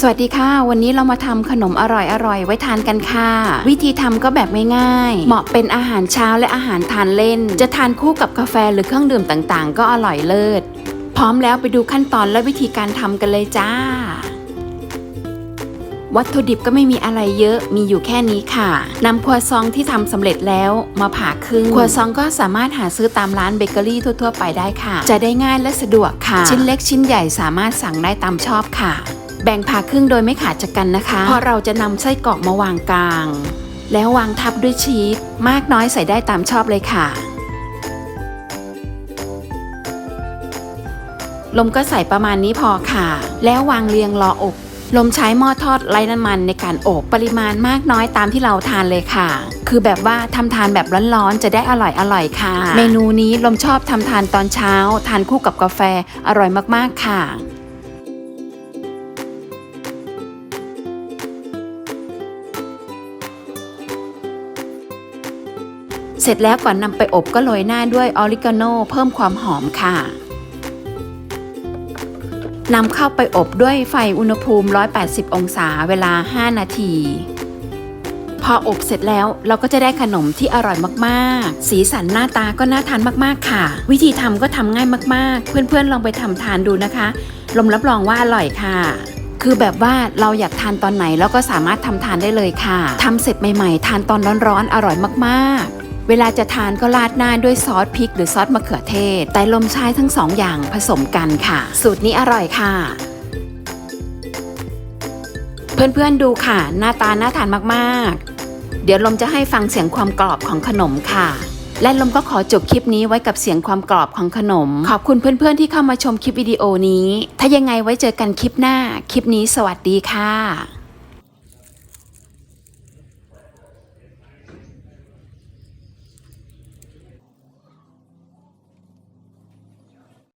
สวัสดีค่ะ วันนี้เรามาทำขนมอร่อยๆไว้ทานกันค่ะ วิธีทำก็แบบง่ายๆเหมาะเป็นอาหารเช้าและอาหารทานเล่น จะทานคู่กับกาแฟหรือเครื่องดื่มต่างๆ ก็อร่อยเลิศ พร้อมแล้วไปดูขั้นตอนและวิธีการทำกันเลยจ้า วัตถุดิบก็ไม่มีอะไรเยอะมีอยู่แค่นี้ค่ะนำครัวซองที่ทำสำเร็จแล้วมาผ่าครึ่งครัวซองก็สามารถหาซื้อตามร้านเบเกอรี่ทั่ว ๆ ไปได้ค่ะ จะได้ง่ายและสะดวกค่ะ ชิ้นเล็กชิ้นใหญ่สามารถสั่งได้ตามชอบค่ะ แบ่งผ่าครึ่งโดยไม่ขาดจากกันนะคะเพราะเราจะนำไส้กรอกมาวางกลาง แล้ววางทับด้วยชีสมากน้อยใส่ได้ตามชอบเลยค่ะ ลมก็ใส่ประมาณนี้พอค่ะ แล้ววางเรียงรออบ ลมใช้หม้อทอดไร้น้ำมันในการอบปริมาณมากน้อยตามที่เราทานเลยค่ะ คือแบบว่าทำทานแบบร้อนๆจะได้อร่อยอร่อยๆค่ะ เมนูนี้ลมชอบทำทานตอนเช้า ทานคู่กับกาแฟอร่อยมากๆค่ะ เสร็จแล้วก่อนนำไปอบก็โรยหน้าด้วยออริกาโนเพิ่มความหอมค่ะนำเข้าไปอบด้วยไฟอุณหภูมิ 180 องศาเวลา 5 นาที พออบเสร็จแล้วเราก็จะได้ขนมที่อร่อยมากๆ สีสันหน้าตาก็น่าทานมากๆค่ะ วิธีทำก็ทำง่ายมากๆ เพื่อนๆลองไปทำทานดูนะคะลมรับรองว่าอร่อยค่ะ คือแบบว่าเราอยากทานตอนไหนเราก็สามารถทำทานได้เลยค่ะทำเสร็จใหม่ๆ ทานตอนร้อนๆอร่อยมากๆ เวลาจะทานก็ราดหน้าด้วยซอสพริกหรือซอสมะเขือเทศ แต่ลมใช้ทั้งสองอย่างผสมกันค่ะ สูตรนี้อร่อยค่ะ เพื่อนๆดูค่ะ หน้าตาน่าทานมากๆ เดี๋ยวลมจะให้ฟังเสียงความกรอบของขนมค่ะ และลมก็ขอจบคลิปนี้ไว้กับเสียงความกรอบของขนม ขอบคุณเพื่อนๆที่เข้ามาชมคลิปวิดีโอนี้ ถ้ายังไงไว้เจอกันคลิปหน้า คลิปนี้สวัสดีค่ะ